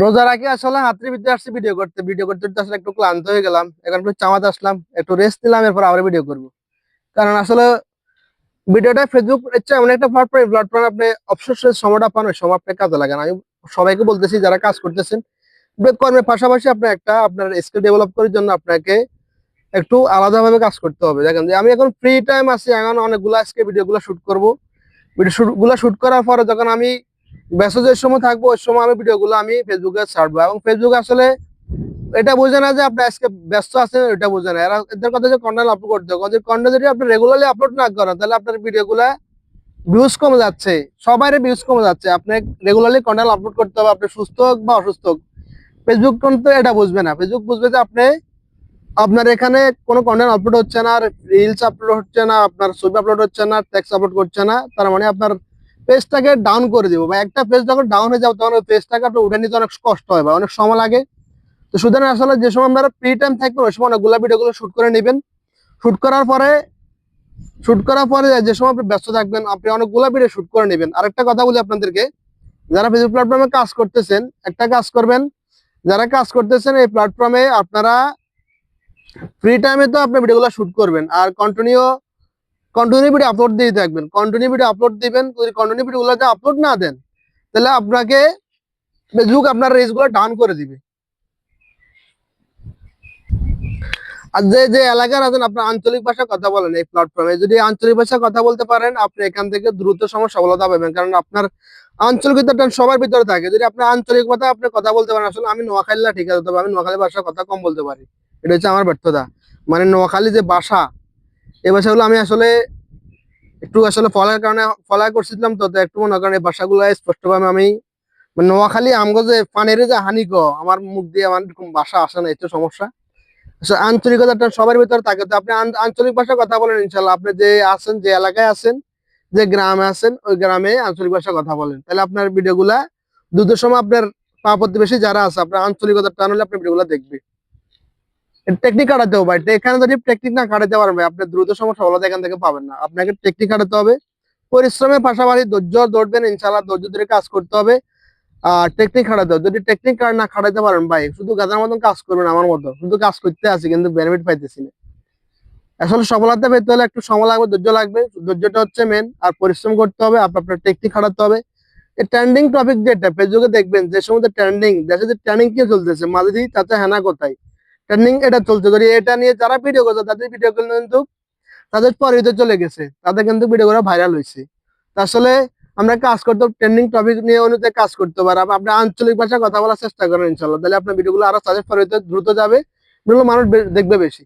রোজা আগে আসলে হাতের ভিতরে আসছি ভিডিও করতে। ভিডিও করতে আসলে একটু ক্লান্ত হয়ে গেলাম। এখন একটু চামাতে আসলাম, একটু রেস্ট নিলাম, এরপর আবার ভিডিও করব। কারণ আসলে ভিডিওটা ফেসবুক হচ্ছে এমন একটা প্ল্যাটফর্ম প্ল্যাটফর্মে আপনি অবসর সময়টা পান, ওই সময় আপনি কাজে লাগান আমি সবাইকে বলতেছি, যারা কাজ করতেছেন কর্মের পাশাপাশি আপনার একটা আপনার স্কিল ডেভেলপ করার জন্য আপনাকে একটু আলাদাভাবে কাজ করতে হবে। দেখেন যে আমি এখন ফ্রি টাইম আছি এখন অনেকগুলো আজকে ভিডিওগুলো শুট করব। ভিডিও গুলো শুট করার পরে যখন আমি ব্যস্ত যে সময় থাকব, ওই সময় আমি ভিডিওগুলো আমি ফেসবুকে ছাড়বো। এবং ফেসবুকে আসলে এটা বোঝে না যে আপনি আজকে ব্যস্ত আছেন, এটা বোঝে না। এরা এদের কথা যে কন্টেন্ট আপলোড করতে হবে। কন্টেন্ট যদি আপনি রেগুলারলি আপলোড না করেন, তাহলে আপনার ভিডিওগুলা ভিউজ কমে যাচ্ছে। সবাই ভিউজ কমে যাচ্ছে। আপনি রেগুলারলি কন্টেন্ট আপলোড করতে হবে, আপনি সুস্থ হোক বা অসুস্থ হোক। ফেসবুক কিন্তু এটা বুঝবে না। ফেসবুক বুঝবে যে আপনি আপনার এখানে কোনো কন্টেন্ট আপলোড হচ্ছে না রিলস আপলোড হচ্ছে না, আপনার ছবি আপলোড হচ্ছে না টেক্সট আপলোড করছে না। তার মানে আপনার পেজটাকে ডাউন করে দিব। বা একটা পেজ যখন ডাউন হয়ে যাবে, তখন ওই পেজটাকে আপনার উঠে নিতে অনেক কষ্ট হয় বা অনেক সময় লাগে। তো সুতরাং আসলে যে সময় আপনারা ফ্রি টাইম থাকবেন, ওই সময় অনেকগুলো ভিডিওগুলো শুট করে নেবেন। শুট করার পরে শুট করার পরে যে সময় আপনি ব্যস্ত থাকবেন, আপনি অনেকগুলো ভিডিও শুট করে নেবেন। আরেকটা কথা বলি আপনাদেরকে, যারা ফেসবুক প্ল্যাটফর্মে কাজ করতেছেন, একটা কাজ করবেন, যারা কাজ করতেছেন এই প্ল্যাটফর্মে আপনারা ফ্রি টাইমে তো আপনি ভিডিওগুলো শুট করবেন। আর কন্টিনিউ কন্টিনিউ ভিডিও আপলোড দিয়ে থাকবেন। কন্টিনিউ ভিডিও আপলোড দিবেন, যদি কন্টিনিউ ভিডিওগুলো আপলোড না দেন, তাহলে আপনাকে ফেসবুক আপনার রিচগুলো ডাউন করে দিবে। আর যে যে এলাকার আছেন, আপনার আঞ্চলিক ভাষা কথা বলেন এই প্ল্যাটফর্মে যদি আঞ্চলিক ভাষা কথা বলতে পারেন, আপনি এখান থেকে দ্রুত সময় সফলতা পাবেন কারণ আপনার আঞ্চলিকতা সবার ভিতরে থাকে। যদি আপনি আঞ্চলিক ভাষা আপনি কথা বলতে পারেন, আসলে আমি নোয়াখালীলা ঠিক আছে, তবে আমি নোয়াখালী ভাষা কথা কম বলতে পারি। এটা হচ্ছে আমার ব্যর্থতা। মানে নোয়াখালী যে ভাষা এই ভাষাগুলো আমি আসলে একটু আসলে ফলার কারণে ফলা করছিলাম তো একটু মনে করেন এই ভাষাগুলো স্পষ্টভাবে আমি মানে নোয়াখালী আমগো যে পানের যে হানি গ, আমার মুখ দিয়ে আমার এরকম ভাষা আসে না একটু সমস্যা। আসলে আঞ্চলিকতাটা সবার ভিতরে থাকে তো, আপনি আঞ্চলিক ভাষা কথা বলেন ইনশাল্লাহ আপনি যে আছেন, যে এলাকায় আছেন, যে গ্রামে আছেন, ওই গ্রামে আঞ্চলিক ভাষা কথা বলেন। তাহলে আপনার ভিডিওগুলা দুটোর সময় আপনার পা প্রতিবেশী যারা আছে, আপনার আঞ্চলিকতা টান হলে আপনার ভিডিওগুলো দেখবে। টেকনিক কাটাতে হবে এখানে যদি টেকনিক না কাটাতে পারবে আপনি দ্রুত সময় সফলতা এখান থেকে পাবেন না। আপনাকে টেকনিক কাটাতে হবে। পরিশ্রমের পাশাপাশি ধৈর্য ধরবেন ইনশাল্লাহ ধৈর্য ধরে কাজ করতে হবে। আর টেকনিক খাটাতে হবে। যদি টেকনিক না খাটাতে পারেন ভাই, শুধু গাধার মতন কাজ করবেন আমার মতো। শুধু কাজ করতে আসি কিন্তু বেনিফিট পাইতেছি না। আসলে সফলতা পেতে হলে একটু সময় লাগবে, ধৈর্য লাগবে। ধৈর্যটা হচ্ছে মেন আর পরিশ্রম করতে হবে, আপনার আপনার টেকনিক খাটাতে হবে। এই ট্রেন্ডিং টপিক যেটা ফেসবুকে দেখবেন, যে সমস্ত ট্রেন্ডিং দেশে যে ট্রেন্ডিং কি চলতেছে, মাঝে দিয়ে চাচা হেনা কোথায়? ট্রেন্ডিং এটা চলছে। যদি এটা নিয়ে যারা ভিডিও করছে, তাদের ভিডিও কিন্তু তাদের পরিচিত চলে গেছে। তাদের কিন্তু ভিডিও করা ভাইরাল হয়েছে আসলে আমরা কাজ করতে ট্রেন্ডিং টপিক নিয়ে অনুযায়ী কাজ করতে পারি আপনি আঞ্চলিক ভাষায় কথা বলার চেষ্টা করেন ইনশাল্লাহ। তাহলে আপনার ভিডিওগুলো আরও তাদের পরিচিত দ্রুত যাবে। মানুষ দেখবে বেশি।